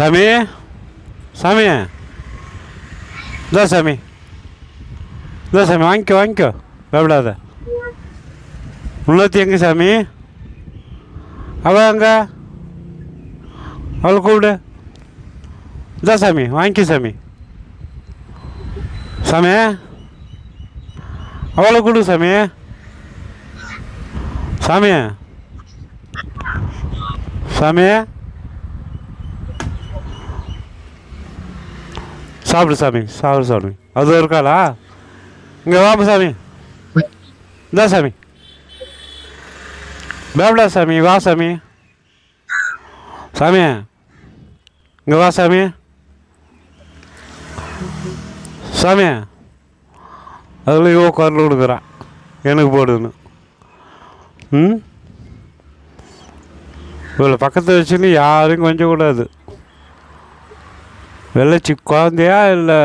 சாமி? சாமி. இதோ சாமி. இதோ சாமி வாங்கிக்கோ வாங்கிக்கோ. பயப்படாத. முன்னூற்றி எங்கே சாமி? அவள் அங்கே அவளை கூப்பிடு. இதோ சாமி வாங்கிக்கோ சாமி. சாமி. அவளை கூடு சாமி. சாமி. சாமி. சாப்பிடு சாமி சாப்பிடு சாமி. அது இருக்காளா இங்கே வாப்பா சாமி. இந்தா சாமி. பேப்டா சாமி வா சாமி. சாமி இங்கே வா சாமி. சாமி அதில் இவ குரல் கொடுக்குறான் எனக்கு போடுன்னு. ம்? இவ்வளோ பக்கத்தில் வச்சுன்னு யாரும் கொஞ்சம் கூடாது வெள்ளச்சி குழந்தையா இல்லை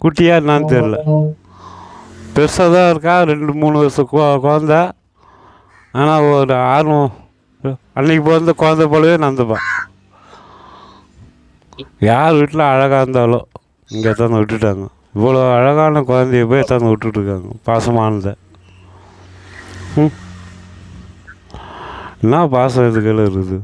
குட்டியா என்னான்னு தெரில பெருசாக தான் இருக்கா? ரெண்டு மூணு வருஷம் குழந்த. ஆனால் ஒரு ஆர்வம். அன்னைக்கு பிறந்த குழந்த போலவே நடந்துப்பான் யார் வீட்டில் அழகாக இருந்தாலும் இங்கே தான் விட்டுட்டாங்க. இவ்வளோ அழகான குழந்தைய போய் தான் விட்டுட்ருக்காங்க பாசமானதை ம். என்ன பாசம் இதுக்கெல்லாம் இருக்குது?